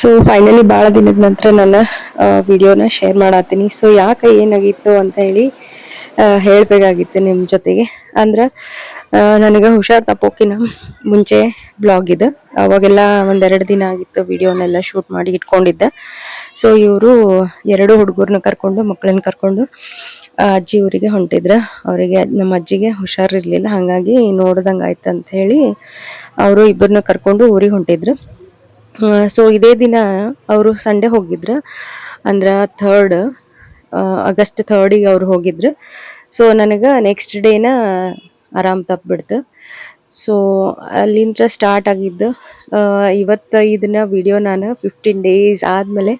So finally ಭಾಳ ದಿನದ ನಂತರ ನನ್ನ ವಿಡಿಯೋನ ಶೇರ್ ಮಾಡತ್ತೀನಿ ಸೊ ಯಾಕೆ ಏನಾಗಿತ್ತು ಅಂತ ಹೇಳಿ ಹೇಳಬೇಕಾಗಿತ್ತು ನಿಮ್ಮ ಜೊತೆಗೆ. ಅಂದ್ರೆ ನನಗೆ ಹುಷಾರ್ ತಪ್ಪೋಕಿನ ಮುಂಚೆ ಬ್ಲಾಗ್ ಇದು. ಅವಾಗೆಲ್ಲ ಒಂದೆರಡು ದಿನ ಆಗಿತ್ತು ವಿಡಿಯೋನೆಲ್ಲ ಶೂಟ್ ಮಾಡಿ ಇಟ್ಕೊಂಡಿದ್ದೆ. ಸೊ ಇವರು ಎರಡು ಹುಡುಗರನ್ನ ಕರ್ಕೊಂಡು ಮಕ್ಕಳನ್ನ ಕರ್ಕೊಂಡು ಅಜ್ಜಿ ಊರಿಗೆ ಹೊಂಟಿದ್ರು. ಅವರಿಗೆ, ನಮ್ಮ ಅಜ್ಜಿಗೆ ಹುಷಾರಿರಲಿಲ್ಲ ಹಾಗಾಗಿ ನೋಡ್ದಂಗೆ ಆಯ್ತು ಅಂತ ಹೇಳಿ, ಅವರು ಇಬ್ಬರನ್ನ ಕರ್ಕೊಂಡು ಊರಿಗೆ ಹೊಂಟಿದ್ರು. ಸೊ ಇದೇ ದಿನ ಅವರು ಸಂಡೇ ಹೋಗಿದ್ರು. ಅಂದ್ರೆ ಥರ್ಡ್ ಆಗಸ್ಟ್ ಥರ್ಡಿಗೆ ಅವ್ರು ಹೋಗಿದ್ರು. ಸೊ ನನಗೆ ನೆಕ್ಸ್ಟ್ ಡೇನ ಆರಾಮ್ ತಪ್ಪಿಬಿಡ್ತು. ಸೊ ಅಲ್ಲಿಂದ ಸ್ಟಾರ್ಟ್ ಆಗಿದ್ದು ಇವತ್ತು ಇದನ್ನ ವಿಡಿಯೋ ನಾನು ಫಿಫ್ಟೀನ್ ಡೇಸ್ ಆದಮೇಲೆ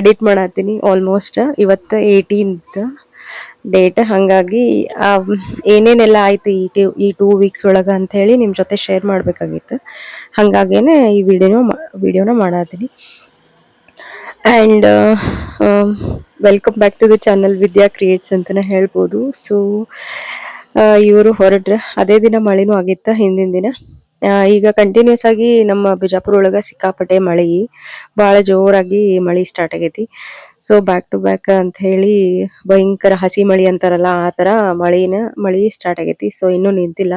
ಎಡಿಟ್ ಮಾಡತ್ತೀನಿ ಆಲ್ಮೋಸ್ಟ್ ಇವತ್ತು ಏಯ್ಟೀನ್ತ್ ಡೇಟ್ ಹಾಗಾಗಿ ಏನೇನೆಲ್ಲ ಆಯ್ತು ಈ ಟೂ ಈ ಟೂ ವೀಕ್ಸ್ ಒಳಗೆ ಅಂತ ಹೇಳಿ ನಿಮ್ಮ ಜೊತೆ ಶೇರ್ ಮಾಡಬೇಕಾಗಿತ್ತು. ಹಾಗಾಗೇನೆ ಈ ವಿಡಿಯೋನ ವಿಡಿಯೋನ ಮಾಡತ್ತೀನಿ and welcome back to the channel Vidya creates ಅಂತಲೇ ಹೇಳ್ಬೋದು. ಸೊ ಇವರು ಹೊರಟ್ರೆ ಅದೇ ದಿನ ಮಳೆನೂ ಆಗಿತ್ತು ಹಿಂದಿನ ದಿನ. ಈಗ ಕಂಟಿನ್ಯೂಸ್ ಆಗಿ ನಮ್ಮ ಬಿಜಾಪುರ ಒಳಗೆ ಸಿಕ್ಕಾಪಟ್ಟೆ ಮಳೆ. ಭಾಳ ಜೋರಾಗಿ ಮಳೆ ಸ್ಟಾರ್ಟ್ ಆಗೈತಿ. ಸೊ ಬ್ಯಾಕ್ ಟು ಬ್ಯಾಕ್ ಅಂತ ಹೇಳಿ ಭಯಂಕರ ಹಸಿ ಮಳಿ ಅಂತಾರಲ್ಲ ಆ ತರ ಮಳಿನ, ಮಳಿ ಸ್ಟಾರ್ಟ್ ಆಗೈತಿ. ಸೊ ಇನ್ನೂ ನಿಂತಿಲ್ಲ.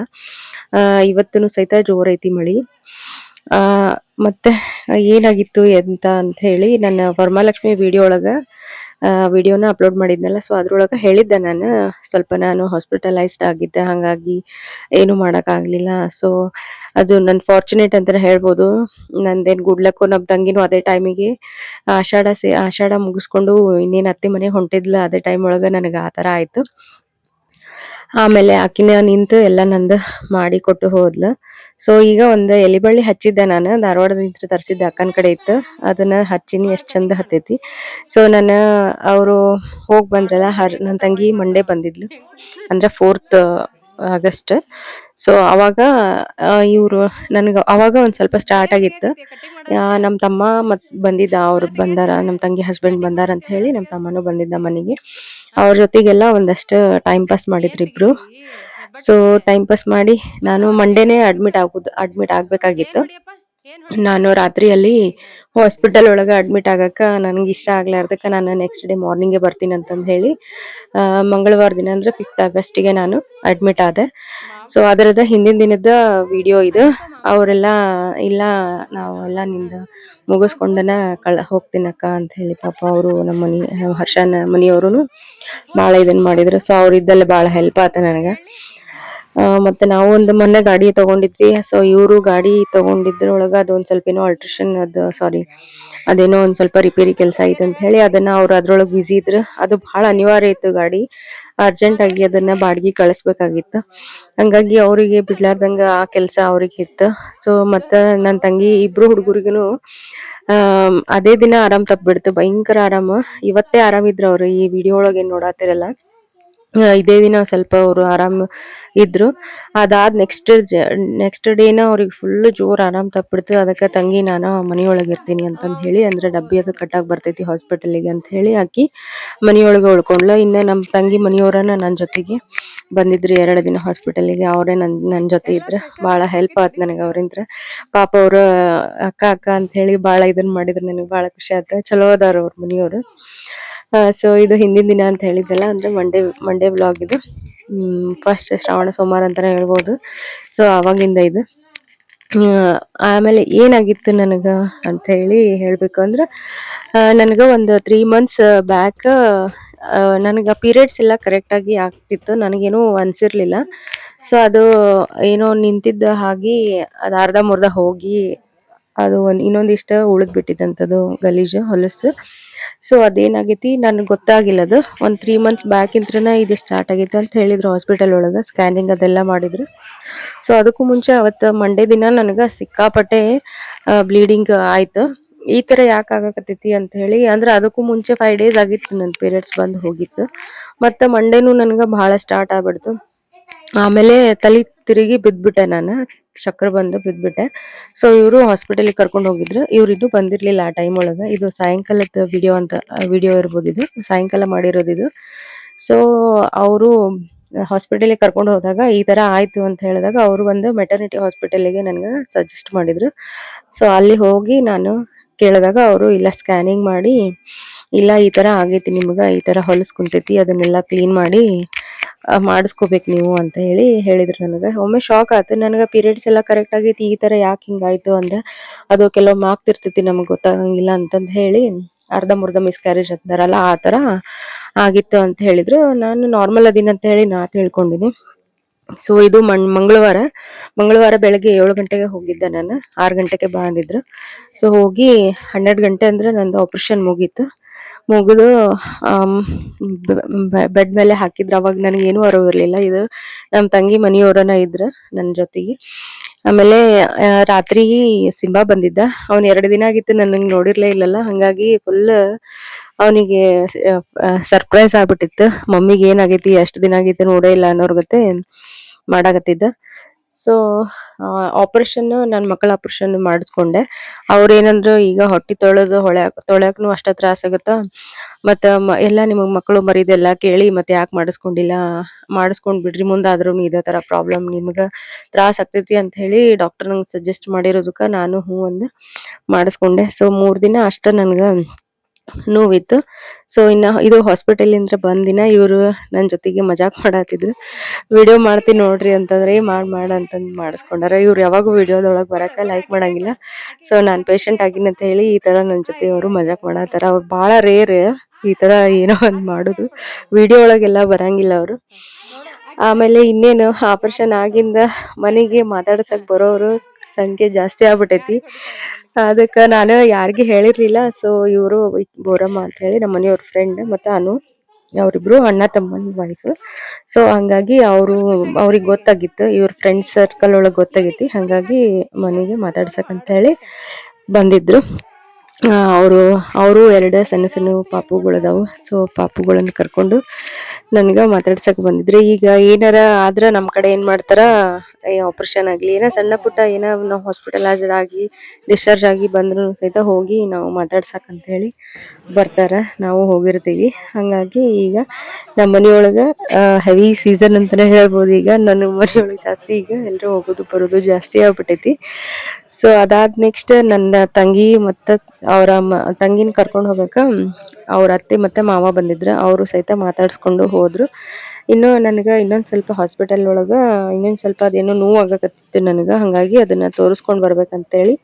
ಇವತ್ತು ಸಹಿತ ಜೋರೈತಿ ಮಳಿ. ಆ, ಮತ್ತೆ ಏನಾಗಿತ್ತು ಎಂತ ಅಂತ ಹೇಳಿ ನನ್ನ ವರಮಹಾಲಕ್ಷ್ಮಿ ವಿಡಿಯೋ ಒಳಗ ವಿಡಿಯೋನ ಅಪ್ಲೋಡ್ ಮಾಡಿದ್ನಲ್ಲ ಸೊ ಅದ್ರೊಳಗೆ ಹೇಳಿದ್ದೆ ನಾನು, ಸ್ವಲ್ಪ ನಾನು ಹಾಸ್ಪಿಟಲೈಸ್ಡ್ ಆಗಿದ್ದೆ, ಹಾಗಾಗಿ ಏನು ಮಾಡೋಕ್ಕಾಗಲಿಲ್ಲ. ಸೊ ಅದು ನನ್ನ ಫಾರ್ಚುನೇಟ್ ಅಂತ ಹೇಳ್ಬೋದು. ನಂದೇನು ಗುಡ್ಲಕ್ಕು ನಮ್ಮ ತಂಗಿನೂ ಅದೇ ಟೈಮಿಗೆ ಆಷಾಢ ಸೇ, ಆಷಾಢ ಮುಗಿಸ್ಕೊಂಡು ಇನ್ನೇನು ಅತ್ತೆ ಮನೆ ಹೊಂಟಿದ್ಲ ಅದೇ ಟೈಮ್ ಒಳಗೆ ನನಗೆ ಆ ಥರ ಆಯಿತು. ಆಮೇಲೆ ಆಕಿನ ನಿಂತು ಎಲ್ಲ ನಂದು ಮಾಡಿ ಕೊಟ್ಟು ಹೋದ್ಲು. ಸೊ ಈಗ ಒಂದು ಎಲಿಬಳ್ಳಿ ಹಚ್ಚಿದ್ದೆ ನಾನು. ಧಾರವಾಡದಿಂದ ತರಿಸಿದ್ದೆ. ಅಕ್ಕನ ಕಡೆ ಇತ್ತು. ಅದನ್ನ ಹಚ್ಚಿನಿ. ಎಷ್ಟು ಚಂದ ಹತ್ತೈತಿ. ಸೊ ನಾನು ಅವರು ಹೋಗಿ ಬಂದ್ರಲ್ಲ, ಹರ್ ನನ್ನ ತಂಗಿ ಮಂಡೇ ಬಂದಿದ್ಲು. ಅಂದ್ರೆ ಫೋರ್ತ್ ಆಗಸ್ಟ್ ಸೊ ಅವಾಗ ಇವರು ನನಗೆ, ಅವಾಗ ಒಂದು ಸ್ವಲ್ಪ ಸ್ಟಾರ್ಟ್ ಆಗಿತ್ತು. ನಮ್ಮ ತಮ್ಮ ಮತ್ ಬಂದಿದ್ದ, ಅವ್ರು ಬಂದಾರ ನಮ್ಮ ತಂಗಿ ಹಸ್ಬೆಂಡ್ ಬಂದಾರ ಅಂತ ಹೇಳಿ ನಮ್ಮ ತಮ್ಮನೂ ಬಂದಿದ್ದ ಮನೆಗೆ. ಅವ್ರ ಜೊತೆಗೆಲ್ಲ ಒಂದಷ್ಟು ಟೈಮ್ ಪಾಸ್ ಮಾಡಿದ್ರು ಇಬ್ರು. ಸೊ ಟೈಮ್ ಪಾಸ್ ಮಾಡಿ ನಾನು ಮಂಡೇನೆ ಅಡ್ಮಿಟ್ ಆಗೋದು ಅಡ್ಮಿಟ್ ಆಗಬೇಕಾಗಿತ್ತು. ನಾನು ರಾತ್ರಿಯಲ್ಲಿ ಹಾಸ್ಪಿಟಲ್ ಒಳಗೆ ಅಡ್ಮಿಟ್ ಆಗಕ್ಕೆ ನನಗೆ ಇಷ್ಟ ಆಗ್ಲಾರ್ದಕ್ಕೆ ನಾನು ನೆಕ್ಸ್ಟ್ ಡೇ ಮಾರ್ನಿಂಗೇ ಬರ್ತೀನಿ ಅಂತಂದು ಹೇಳಿ ಮಂಗಳವಾರ ದಿನ ಅಂದರೆ ಫಿಫ್ತ್ ಆಗಸ್ಟಿಗೆ ನಾನು ಅಡ್ಮಿಟ್ ಆದೆ. ಸೊ ಅದರದ ಹಿಂದಿನ ದಿನದ ವಿಡಿಯೋ ಇದು. ಅವರೆಲ್ಲ ಇಲ್ಲ ನಾವೆಲ್ಲ ನಿಂದ ಮುಗಿಸ್ಕೊಂಡನ ಕಳ ಹೋಗ್ತೀನಕ್ಕ ಅಂತ ಹೇಳಿ ಪಾಪ ಅವರು ನಮ್ಮ ಮನಿ ಹರ್ಷನ ಮನೆಯವರು ಭಾಳ ಇದನ್ನು ಮಾಡಿದ್ರು. ಸೊ ಅವ್ರು ಇದ್ದಲ್ಲೇ ಭಾಳ ಹೆಲ್ಪ್ ಆತ ನನಗೆ. ಮತ್ತೆ ನಾವು ಒಂದು ಮೊನ್ನೆ ಗಾಡಿ ತಗೊಂಡಿದ್ವಿ. ಸೊ ಇವರು ಗಾಡಿ ತಗೊಂಡಿದ್ರೊಳಗ ಅದೊಂದ್ ಸ್ವಲ್ಪ ಏನೋ ಅಲ್ಟ್ರೇಷನ್ ಅದು ಸಾರಿ ಅದೇನೋ ಒಂದ್ ಸ್ವಲ್ಪ ರಿಪೇರಿ ಕೆಲಸ ಐತೆ ಅಂತ ಹೇಳಿ ಅದನ್ನ ಅವ್ರು ಅದ್ರೊಳಗೆ ಬಿಸಿ ಇದ್ರು. ಅದು ಬಹಳ ಅನಿವಾರ್ಯ ಇತ್ತು ಗಾಡಿ. ಅರ್ಜೆಂಟ್ ಆಗಿ ಅದನ್ನ ಬಾಡಿಗೆ ಕಳಿಸ್ಬೇಕಾಗಿತ್ತು. ಹಂಗಾಗಿ ಅವರಿಗೆ ಬಿಡ್ಲಾರ್ದಂಗ ಆ ಕೆಲಸ ಅವ್ರಿಗೆ ಇತ್ತು. ಸೊ ಮತ್ತ ನನ್ನ ತಂಗಿ ಇಬ್ರು ಹುಡುಗರಿಗೂ ಅದೇ ದಿನ ಆರಾಮ್ ತಪ್ಪಿಬಿಡ್ತು ಭಯಂಕರ ಆರಾಮ. ಇವತ್ತೇ ಆರಾಮಿದ್ರು ಅವ್ರು. ಈ ವಿಡಿಯೋ ಒಳಗೆ ಏನ್ ನೋಡಾತಿರಲ್ಲ. ಇದೇ ದಿನ ಸ್ವಲ್ಪ ಅವರು ಆರಾಮ್ ಇದ್ರು. ಅದಾದ ನೆಕ್ಸ್ಟ್ ನೆಕ್ಸ್ಟ್ ಡೇನ ಅವ್ರಿಗೆ ಫುಲ್ ಜೋರು ಆರಾಮ್ ತಪ್ಪಿಡ್ತು. ಅದಕ್ಕೆ ತಂಗಿ ನಾನು ಮನೆಯೊಳಗೆ ಇರ್ತೀನಿ ಅಂತಂದು ಹೇಳಿ, ಅಂದ್ರೆ ಡಬ್ಬಿ ಅದು ಕಟ್ಟಾಕ್ ಬರ್ತೈತಿ ಹಾಸ್ಪಿಟಲಿಗೆ ಅಂತ ಹೇಳಿ ಆಕಿ ಮನೆಯೊಳಗೆ ಉಳ್ಕೊಂಡ್ಲ ಇನ್ನ ನಮ್ಮ ತಂಗಿ ಮನೆಯವರನ್ನ ನನ್ನ ಜೊತೆಗೆ ಬಂದಿದ್ರು ಎರಡು ದಿನ ಹಾಸ್ಪಿಟಲಿಗೆ ಅವರೇ ನನ್ ನನ್ನ ಜೊತೆ ಇದ್ರು. ಭಾಳ ಹೆಲ್ಪ್ ಆಯ್ತು ನನಗೆ ಅವರಿಂದ ಪಾಪ ಅವರು ಅಕ್ಕ ಅಕ್ಕ ಅಂತ ಹೇಳಿ ಭಾಳ ಇದನ್ನ ಮಾಡಿದ್ರು. ನನಗೆ ಭಾಳ ಖುಷಿ ಆಯ್ತು ಚಲೋ ಅದಾರ ಅವ್ರ ಮನೆಯವರು ಸೊ ಇದು ಹಿಂದಿನ ದಿನ ಅಂತ ಹೇಳಿದ್ದಲ್ಲ, ಅಂದ್ರೆ ಮಂಡೇ ಮಂಡೇ ಬ್ಲಾಗ್ ಇದು. ಫಸ್ಟ್ ಶ್ರಾವಣ ಸೋಮವಾರ ಅಂತಾನೆ ಹೇಳ್ಬೋದು. ಸೊ ಅವಾಗಿಂದ ಇದು. ಆಮೇಲೆ ಏನಾಗಿತ್ತು ನನಗೆ ಅಂತ ಹೇಳಿ ಹೇಳ್ಬೇಕು ಅಂದ್ರೆ ನನಗೆ ಒಂದು ತ್ರೀ ಮಂತ್ಸ್ ಬ್ಯಾಕ್ ನನಗೆ ಪೀರಿಯಡ್ಸ್ ಎಲ್ಲ ಕರೆಕ್ಟಾಗಿ ಆಗ್ತಿತ್ತು. ನನಗೇನು ಅನ್ಸಿರ್ಲಿಲ್ಲ. ಸೊ ಅದು ಏನೋ ನಿಂತಿದ್ದ ಹಾಗೆ ಅದು ಅರ್ಧ ಮುರ್ಧ ಹೋಗಿ, ಅದು ಒಂದು ಇನ್ನೊಂದಿಷ್ಟು ಉಳಿದ್ಬಿಟ್ಟಿದ್ದಂಥದ್ದು ಗಲೀಜು, ಹೊಲಸು. ಸೊ ಅದೇನಾಗೈತಿ? ನನಗೆ ಗೊತ್ತಾಗಿಲ್ಲ ಅದು ಒಂದು ತ್ರೀ ಮಂತ್ಸ್ ಬ್ಯಾಕ್ ಇಂತ್ರನ ಇದು ಸ್ಟಾರ್ಟ್ ಆಗೈತೆ ಅಂತ ಹೇಳಿದ್ರು ಹಾಸ್ಪಿಟಲ್ ಒಳಗೆ ಸ್ಕ್ಯಾನಿಂಗ್ ಅದೆಲ್ಲ ಮಾಡಿದ್ರು. ಸೊ ಅದಕ್ಕೂ ಮುಂಚೆ ಅವತ್ತು ಮಂಡೇ ದಿನ ನನಗೆ ಸಿಕ್ಕಾಪಟ್ಟೆ ಬ್ಲೀಡಿಂಗ್ ಆಯಿತು. ಈ ಥರ ಯಾಕೆ ಆಗಕತ್ತೈತಿ ಅಂತ ಹೇಳಿ, ಅಂದ್ರೆ ಅದಕ್ಕೂ ಮುಂಚೆ ಫೈವ್ ಡೇಸ್ ಆಗಿತ್ತು ನನ್ನ ಪೀರಿಯಡ್ಸ್ ಬಂದು ಹೋಗಿತ್ತು. ಮತ್ತು ಮಂಡೇನೂ ನನಗೆ ಭಾಳ ಸ್ಟಾರ್ಟ್ ಆಗ್ಬಿಡ್ತು. ಆಮೇಲೆ ತಲೆ ತಿರುಗಿ ಬಿದ್ಬಿಟ್ಟೆ ನಾನು. ಚಕ್ರ ಬಂದು ಬಿದ್ಬಿಟ್ಟೆ. ಸೊ ಇವರು ಹಾಸ್ಪಿಟಲಿಗೆ ಕರ್ಕೊಂಡು ಹೋಗಿದ್ರು. ಇವ್ರು ಇನ್ನೂ ಬಂದಿರಲಿಲ್ಲ ಆ ಟೈಮ್ ಒಳಗೆ. ಇದು ಸಾಯಂಕಾಲದ ವಿಡಿಯೋ ಅಂತ ವಿಡಿಯೋ ಇರ್ಬೋದು ಇದು. ಸಾಯಂಕಾಲ ಮಾಡಿರೋದು ಇದು. ಸೊ ಅವರು ಹಾಸ್ಪಿಟಲಿಗೆ ಕರ್ಕೊಂಡು ಹೋದಾಗ ಈ ಥರ ಆಯಿತು ಅಂತ ಹೇಳಿದಾಗ ಅವರು ಒಂದು ಮೆಟರ್ನಿಟಿ ಹಾಸ್ಪಿಟಲಿಗೆ ನನಗೆ ಸಜೆಸ್ಟ್ ಮಾಡಿದರು. ಸೊ ಅಲ್ಲಿ ಹೋಗಿ ನಾನು ಕೇಳಿದಾಗ ಅವರು, ಇಲ್ಲ ಸ್ಕ್ಯಾನಿಂಗ್ ಮಾಡಿ. ಇಲ್ಲ, ಈ ಥರ ಆಗೈತಿ ನಿಮ್ಗೆ. ಈ ಥರ ಹೊಲಸ್ ಕುಂತೈತಿ. ಅದನ್ನೆಲ್ಲ ಕ್ಲೀನ್ ಮಾಡಿ. ಮಾಡಿಸ್ಕೋಬೇಕು ನೀವು ಅಂತ ಹೇಳಿ ಹೇಳಿದ್ರು ನನಗೆ. ಒಮ್ಮೆ ಶಾಕ್ ಆಯ್ತು ನನಗೆ ಪೀರಿಯಡ್ಸ್ ಎಲ್ಲ ಕರೆಕ್ಟ್ ಆಗೈತಿ. ಈ ಥರ ಯಾಕೆ ಹಿಂಗಾಯ್ತು ಅಂದ. ಅದು ಕೆಲವೊಮ್ಮೆ ಆಗ್ತಿರ್ತೈತಿ ನಮಗೆ ಗೊತ್ತಾಗಂಗಿಲ್ಲ ಅಂತಂದು ಹೇಳಿ ಅರ್ಧ ಮುರ್ಧ ಮಿಸ್ಕ್ಯಾರೇಜ್ ಅಂತಾರಲ್ಲ, ಆ ಥರ ಆಗಿತ್ತು ಅಂತ ಹೇಳಿದ್ರು. ನಾನು ನಾರ್ಮಲ್ ಅದೀನಿ ಅಂತ ಹೇಳಿ ನಾ ತಿಳ್ಕೊಂಡಿನಿ ಸೊ ಇದು ಮಣ್, ಮಂಗಳವಾರ ಮಂಗಳವಾರ ಬೆಳಗ್ಗೆ ಏಳು ಗಂಟೆಗೆ ಹೋಗಿದ್ದೆ ನಾನು. ಆರು ಗಂಟೆಗೆ ಬಂದಿದ್ರು. ಸೊ ಹೋಗಿ ಹನ್ನೆರಡು ಗಂಟೆ ಅಂದ್ರೆ ನಂದು ಆಪ್ರೇಷನ್ ಮುಗೀತು. ಮುಗಿದು ಬೆಡ್ ಮೇಲೆ ಹಾಕಿದ್ರು ಅವಾಗ ನನಗೇನು ಇರಲಿಲ್ಲ. ಇದು ನಮ್ಮ ತಂಗಿ ಮನೆಯವರನ್ನ ಇದ್ರು ನನ್ನ ಜೊತೆಗೆ. ಆಮೇಲೆ ರಾತ್ರಿ ಸಿಂಬಾ ಬಂದಿದ್ದ. ಅವನು ಎರಡು ದಿನ ಆಗಿತ್ತು ನನಗೆ ನೋಡಿರ್ಲೇ ಇಲ್ಲಲ್ಲ. ಹಂಗಾಗಿ ಫುಲ್ ಅವನಿಗೆ ಸರ್ಪ್ರೈಸ್ ಆಗ್ಬಿಟ್ಟಿತ್ತು. ಮಮ್ಮಿಗೆ ಏನಾಗೈತಿ, ಎಷ್ಟು ದಿನ ಆಗೈತಿ ನೋಡೇ ಇಲ್ಲ ಅನ್ನೋರ್ ಗತೆ ಮಾಡಾಕತ್ತಿದ್ದ. ಸೊ ಆಪರೇಷನ್ ನನ್ನ ಮಕ್ಕಳ ಆಪರೇಷನ್ ಮಾಡಿಸ್ಕೊಂಡೆ. ಅವ್ರ ಏನಂದ್ರು ಈಗ ಹೊಟ್ಟಿ ತೊಳೆದು ಹೊಳೆ ತೊಳ್ಯಾಕನು ಅಷ್ಟ ತ್ರಾಸ ಆಗತ್ತ? ಮತ್ತ ಎಲ್ಲ ನಿಮಗ್ ಮಕ್ಕಳು ಮರಿದೆಲ್ಲ ಕೇಳಿ ಮತ್ತೆ ಯಾಕೆ ಮಾಡಿಸ್ಕೊಂಡಿಲ್ಲ? ಮಾಡಿಸ್ಕೊಂಡ್ ಬಿಡ್ರಿ ಮುಂದಾದ್ರೂ ಇದೇ ತರ ಪ್ರಾಬ್ಲಮ್ ನಿಮ್ಗ ತ್ರಾಸ ಆಗ್ತೈತಿ ಅಂತ ಹೇಳಿ ಡಾಕ್ಟರ್ ನಂಗೆ ಸಜೆಸ್ಟ್ ಮಾಡಿರೋದಕ್ಕ ನಾನು ಹೂ ಒಂದು ಮಾಡಿಸ್ಕೊಂಡೆ. ಸೊ ಮೂರ್ ದಿನ ಅಷ್ಟ ನನ್ಗ ನೋವಿತ್ತು. ಸೊ ಇನ್ನು ಇದು ಹಾಸ್ಪಿಟಲಿಂದ ಬಂದಿನ ಇವರು ನನ್ನ ಜೊತೆಗೆ ಮಜಾಕ್ ಮಾಡತ್ತಿದ್ರು ವಿಡಿಯೋ ಮಾಡ್ತೀನಿ ನೋಡ್ರಿ ಅಂತಂದ್ರೆ "ಏ, ಮಾಡ ಅಂತಂದು ಮಾಡಿಸ್ಕೊಂಡಾರ. ಇವ್ರು ಯಾವಾಗೂ ವಿಡಿಯೋದೊಳಗೆ ಬರಕ ಲೈಕ್ ಮಾಡಂಗಿಲ್ಲ. ಸೊ ನಾನು ಪೇಷಂಟ್ ಆಗಿನ ಅಂತ ಹೇಳಿ ಈ ಥರ ನನ್ನ ಜೊತೆ ಅವರು ಮಜಾಕ್ ಮಾಡತ್ತಾರ ಅವ್ರು ಭಾಳ ರೇರ್ ಈ ಥರ ಏನೋ ಒಂದು ಮಾಡೋದು. ವಿಡಿಯೋ ಒಳಗೆಲ್ಲ ಬರಂಗಿಲ್ಲ ಅವರು. ಆಮೇಲೆ ಇನ್ನೇನು ಆಪರೇಷನ್ ಆಗಿಂದ ಮನೆಗೆ ಮಾತಾಡ್ಸಕ್ ಬರೋರು ಸಂಖ್ಯೆ ಜಾಸ್ತಿ ಆಗ್ಬಿಟ್ಟೈತಿ. ಅದಕ್ಕೆ ನಾನು ಯಾರಿಗೆ ಹೇಳಿರ್ಲಿಲ್ಲ. ಸೊ ಇವರು ಬೋರಮ್ಮ ಅಂತ ಹೇಳಿ ನಮ್ಮ ಮನೆಯವ್ರ ಫ್ರೆಂಡ್ ಮತ್ತು ಅನು, ಅವರಿಬ್ರು ಅಣ್ಣ ತಮ್ಮನ ವೈಫ್ ಸೊ ಹಂಗಾಗಿ ಅವರು, ಅವ್ರಿಗೆ ಗೊತ್ತಾಗಿತ್ತು. ಇವ್ರ ಫ್ರೆಂಡ್ ಸರ್ಕಲ್ ಒಳಗೆ ಗೊತ್ತಾಗೈತಿ. ಹಂಗಾಗಿ ಮನೆಗೆ ಮಾತಾಡ್ಸಕ್ ಅಂತ ಹೇಳಿ ಬಂದಿದ್ರು. ಅವರು ಅವರು ಎರಡು ಸಣ್ಣ ಸಣ್ಣ ಪಾಪುಗಳದಾವು ಸೊ ಪಾಪುಗಳನ್ನು ಕರ್ಕೊಂಡು ನನ್ಗ ಮಾತಾಡ್ಸಕ್ ಬಂದಿದ್ರು. ಈಗ ಏನಾರ ಆದ್ರ ನಮ್ಮ ಕಡೆ ಏನ್ ಮಾಡ್ತಾರ ಆಪರೇಷನ್ ಆಗ್ಲಿ, ಏನೋ ಸಣ್ಣ ಪುಟ್ಟ ಏನೋ ನಾವು ಹಾಸ್ಪಿಟಲೈಸ್ ಆಗಿ ಡಿಸ್ಚಾರ್ಜ್ ಆಗಿ ಬಂದ್ರು ಸಹಿತ ಹೋಗಿ ನಾವು ಮಾತಾಡ್ಸಕ್ ಅಂತ ಹೇಳಿ ಬರ್ತಾರ. ನಾವು ಹೋಗಿರ್ತೀವಿ. ಹಂಗಾಗಿ ಈಗ ನಮ್ಮ ಮನೆಯೊಳಗ ಹೆವಿ ಸೀಸನ್ ಅಂತಾನೆ ಹೇಳ್ಬೋದು. ಈಗ ನನ್ನ ಮನೆಯೊಳಗೆ ಜಾಸ್ತಿ ಈಗ ಎಲ್ಲರೂ ಹೋಗೋದು ಬರೋದು ಜಾಸ್ತಿ ಆಗ್ಬಿಟ್ಟೈತಿ ಸೊ ಅದಾದ ನೆಕ್ಸ್ಟ್ ನನ್ನ ತಂಗಿ ಮತ್ತು ಅವರ ತಂಗಿನ ಕರ್ಕೊಂಡು ಹೋಗಕ ಅವ್ರ ಅತ್ತೆ ಮತ್ತೆ ಮಾವ ಬಂದಿದ್ರು. ಅವರು ಸಹಿತ ಮಾತಾಡ್ಸ್ಕೊಂಡು ಹೋದ್ರು. ಇನ್ನು ನನಗೆ ಇನ್ನೊಂದ್ ಸ್ವಲ್ಪ ಹಾಸ್ಪಿಟಲ್ ಒಳಗ ಇನ್ನೊಂದ್ ಸ್ವಲ್ಪ ಅದೇನೋ ನೋವು ಆಗಕತ್ತಿತ್ತು ನನಗ. ಹಂಗಾಗಿ ಅದನ್ನ ತೋರಿಸ್ಕೊಂಡ್ ಬರ್ಬೇಕಂತೇಳಿ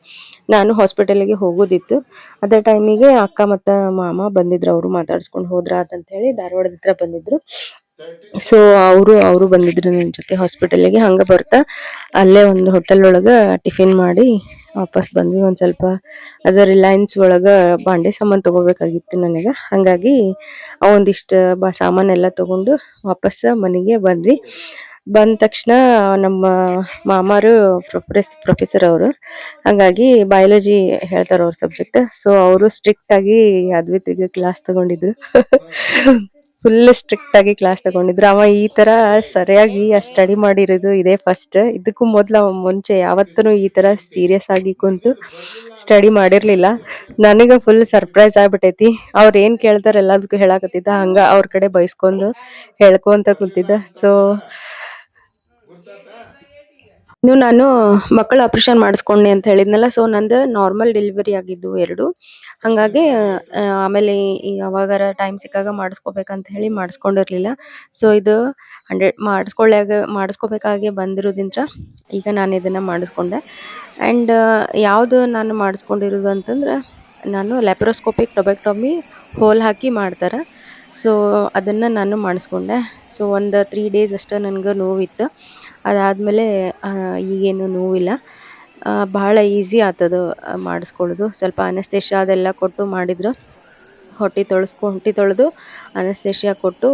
ನಾನು ಹಾಸ್ಪಿಟಲಿಗೆ ಹೋಗೋದಿತ್ತು. ಅದೇ ಟೈಮಿಗೆ ಅಕ್ಕ ಮತ್ತು ಮಾಮ ಬಂದಿದ್ರು. ಅವರು ಮಾತಾಡ್ಸ್ಕೊಂಡು ಹೋದ್ರ ಹೇಳಿ ಧಾರವಾಡದ ಹತ್ರ ಬಂದಿದ್ರು. ಸೊ ಅವರು ಅವರು ಬಂದಿದ್ರು ನನ್ನ ಜೊತೆ ಹಾಸ್ಪಿಟಲ್ಗೆ ಹಂಗ ಬರ್ತಾ ಅಲ್ಲೇ ಒಂದು ಹೋಟೆಲ್ ಒಳಗ ಟಿಫಿನ್ ಮಾಡಿ ವಾಪಸ್ ಬಂದ್ವಿ. ಒಂದು ಸ್ವಲ್ಪ ಅದ ರಿಲಯನ್ಸ್ ಒಳಗ ಬಾಂಡೆ ಸಾಮಾನು ತಗೋಬೇಕಾಗಿತ್ತು ನನಗೆ. ಹಂಗಾಗಿ ಒಂದಿಷ್ಟು ಬ ಸಾಮಾನೆಲ್ಲ ತಗೊಂಡು ವಾಪಸ್ ಮನೆಗೆ ಬಂದ್ವಿ. ಬಂದ ತಕ್ಷಣ ನಮ್ಮ ಮಾಮಾರು ಪ್ರೊಫೆಸ್ ಪ್ರೊಫೆಸರ್ ಅವರು, ಹಂಗಾಗಿ ಬಯಾಲಜಿ ಹೇಳ್ತಾರೆ ಅವ್ರ ಸಬ್ಜೆಕ್ಟ್ ಸೊ ಅವರು ಸ್ಟ್ರಿಕ್ಟ್ ಆಗಿ ಅದ್ವಿತಿಗೆ ಕ್ಲಾಸ್ ತಗೊಂಡಿದ್ರು. ಫುಲ್ ಸ್ಟ್ರಿಕ್ಟ್ ಆಗಿ ಕ್ಲಾಸ್ ತಗೊಂಡಿದ್ರು. ಅವ ಈ ತರ ಸರಿಯಾಗಿ ಸ್ಟಡಿ ಮಾಡಿರೋದು ಇದೇ ಫಸ್ಟ್ ಇದಕ್ಕೂ ಮೊದ್ಲು ಅವ ಮುಂಚೆ ಯಾವತ್ತೂ ಈ ತರ ಸೀರಿಯಸ್ ಆಗಿ ಕುಂತು ಸ್ಟಡಿ ಮಾಡಿರ್ಲಿಲ್ಲ. ನನಗ ಫುಲ್ ಸರ್ಪ್ರೈಸ್ ಆಗ್ಬಿಟ್ಟೈತಿ. ಅವ್ರ ಏನ್ ಕೇಳ್ತಾರ ಎಲ್ಲದಕ್ಕೂ ಹೇಳಾಕತ್ತಿದ್ದ. ಹಂಗ ಅವ್ರ ಕಡೆ ಬೈಸ್ಕೊಂಡು ಹೇಳ್ಕೊಂತ ಕುಂತಿದ್ದ. ಸೊ ಇನ್ನು ನಾನು ಮಕ್ಕಳ ಆಪರೇಷನ್ ಮಾಡಿಸ್ಕೊಂಡೆ ಅಂತ ಹೇಳಿದ್ನಲ್ಲ ಸೊ ನಂದು ನಾರ್ಮಲ್ ಡೆಲಿವರಿ ಆಗಿದ್ದು ಎರಡು. ಹಾಗಾಗಿ ಆಮೇಲೆ ಯಾವಾಗಾರ ಟೈಮ್ ಸಿಕ್ಕಾಗ ಮಾಡಿಸ್ಕೋಬೇಕಂತ ಹೇಳಿ ಮಾಡಿಸ್ಕೊಂಡಿರ್ಲಿಲ್ಲ. ಸೊ ಇದು ಹಂಡ್ರೆಡ್ ಮಾಡಿಸ್ಕೊಳ್ಳಾಗ ಮಾಡಿಸ್ಕೋಬೇಕಾಗಿ ಬಂದಿರೋದ್ರಿಂದ ಈಗ ನಾನು ಇದನ್ನು ಮಾಡಿಸ್ಕೊಂಡೆ. ಆ್ಯಂಡ್ ಯಾವುದು ನಾನು ಮಾಡಿಸ್ಕೊಂಡಿರೋದು ಅಂತಂದ್ರೆ, ನಾನು ಲ್ಯಾಪ್ರೋಸ್ಕೋಪಿಕ್ ಟೊಬೆಕ್ಟೊಮಿ ಹೋಲ್ ಹಾಕಿ ಮಾಡ್ತಾರೆ. ಸೊ ಅದನ್ನು ನಾನು ಮಾಡಿಸ್ಕೊಂಡೆ. ಸೊ ಒಂದು ತ್ರೀ ಡೇಸ್ ಅಷ್ಟೇ ನನಗೆ ನೋವಿತ್ತು. ಅದಾದಮೇಲೆ ಈಗೇನು ನೋವಿಲ್ಲ. ಬಹಳ ಈಸಿ ಆತದು ಆ, ಮಾಡಿಸ್ಕೊಳ್ಳೋದು. ಸ್ವಲ್ಪ ಅನಸ್ತೇಷ ಅದೆಲ್ಲ ಕೊಟ್ಟು ಮಾಡಿದ್ರು. ಹೊಟ್ಟೆ ತೊಳಸ್ಕೊ ಹೊಟ್ಟೆ ತೊಳೆದು ಅನಸ್ತೇಷಿಯಾ ಕೊಟ್ಟು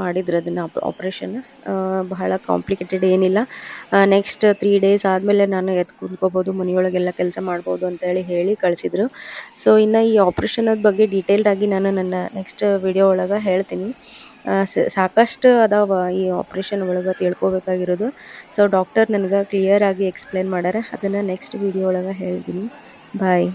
ಮಾಡಿದ್ರು ಅದನ್ನು ಆಪ್ರೇಷನ್ ಬಹಳ ಕಾಂಪ್ಲಿಕೇಟೆಡ್ ಏನಿಲ್ಲ. ನೆಕ್ಸ್ಟ್ ತ್ರೀ ಡೇಸ್ ಆದಮೇಲೆ ನಾನು ಎದ್ದು ಕುಂತ್ಕೋಬೋದು ಮನೆಯೊಳಗೆಲ್ಲ ಕೆಲಸ ಮಾಡ್ಬೋದು ಅಂತೇಳಿ ಹೇಳಿ ಕಳಿಸಿದ್ರು. ಸೊ ಇನ್ನು ಈ ಆಪ್ರೇಷನದ ಬಗ್ಗೆ ಡೀಟೇಲ್ಡ್ ಆಗಿ ನಾನು ನನ್ನ ನೆಕ್ಸ್ಟ್ ವಿಡಿಯೋ ಒಳಗೆ ಹೇಳ್ತೀನಿ. ಸಾಕಷ್ಟು ಅದಾವ ಈ ಆಪ್ರೇಷನ್ ಒಳಗೆ ತಿಳ್ಕೊಬೇಕಾಗಿರೋದು. ಸೊ ಡಾಕ್ಟರ್ ನನಗೆ ಕ್ಲಿಯರ್ ಆಗಿ ಎಕ್ಸ್ಪ್ಲೇನ್ ಮಾಡ್ಯಾರ. ಅದನ್ನು ನೆಕ್ಸ್ಟ್ ವಿಡಿಯೋ ಒಳಗೆ ಹೇಳ್ತೀನಿ. ಬಾಯ್